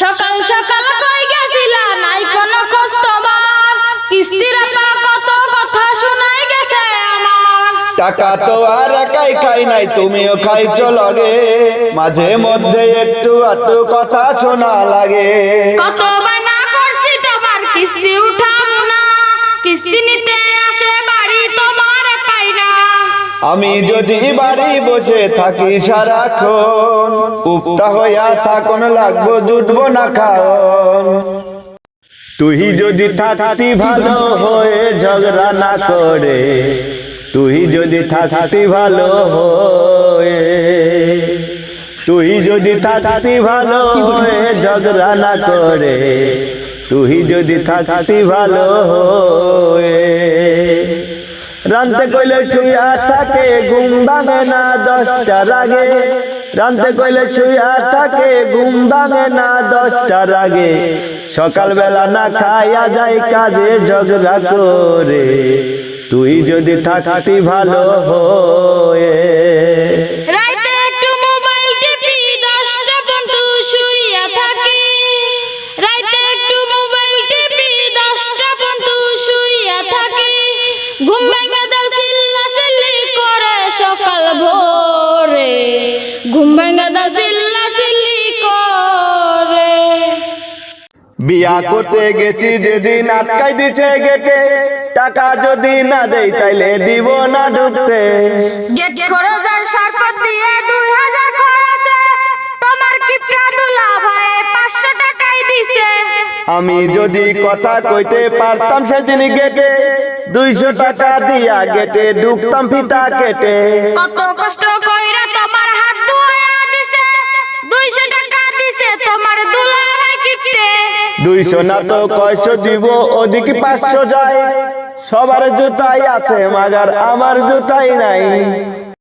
সকাল সকাল কই গেছিলা? নাই কোনো কষ্টবার কিস্তির পা কত কথা শোনাই গেছে আমার। টাকা তো আর একাই খাই নাই, তুমিও খাইছো লগে। মাঝে মধ্যে একটু আটু কথা শোনা লাগে। আমি যদি বাড়ি বসে থাকি সারাক্ষণ উক্তা হইয়া থাকুন লাগবো জুটবো না খাওন তুই যদি থাকতি ভালো হয়ে ঝগড়া না করে। তুই যদি থাকতি ভালো হয়ে। তুই যদি থাকতি ভালো হয়ে ঝগড়া না করে। তুই যদি থাকতি ভালো হয়ে। রানতে কইলে শুয়া থাকে, ঘুম না দশটার আগে রানতে কইলে শুয়া থাকে, ঘুম ভাঙে না দশটার আগে সকালবেলা না খাইয়া যাই, কাজে ঝগড়া করে। তুই যদি থাকতি ভালো হয়ে। রাইতে ঘুম চিল্লা চিল্লি করে। বিয়া করতে গেছি যেদিন আটকাই দিছে গেটে। টাকা যদি না দেই তাইলে দিব না ঢুকতে। গেট খরচের দিয়ে দুই হাজার খরচে। তোমার কিপটা দুলা ভাই পাঁচশো টাকাই দিছে। আমি যদি কথা কইতে পারতাম সেদিন গেটে। দুইশো টাকা দিয়া গেটে ঢুকতাম ফিতা কেটে। কত কষ্ট কইরা তোমার হাত ধোয়া দিছে। দুইশো টাকা দিছে তোমার দুলাভাই কিটে দুইশো না তো কয়শো দিব ওদিক পাঁচশো যায়। সবার জুতাই আছে মাগার আমার জুতাই নাই।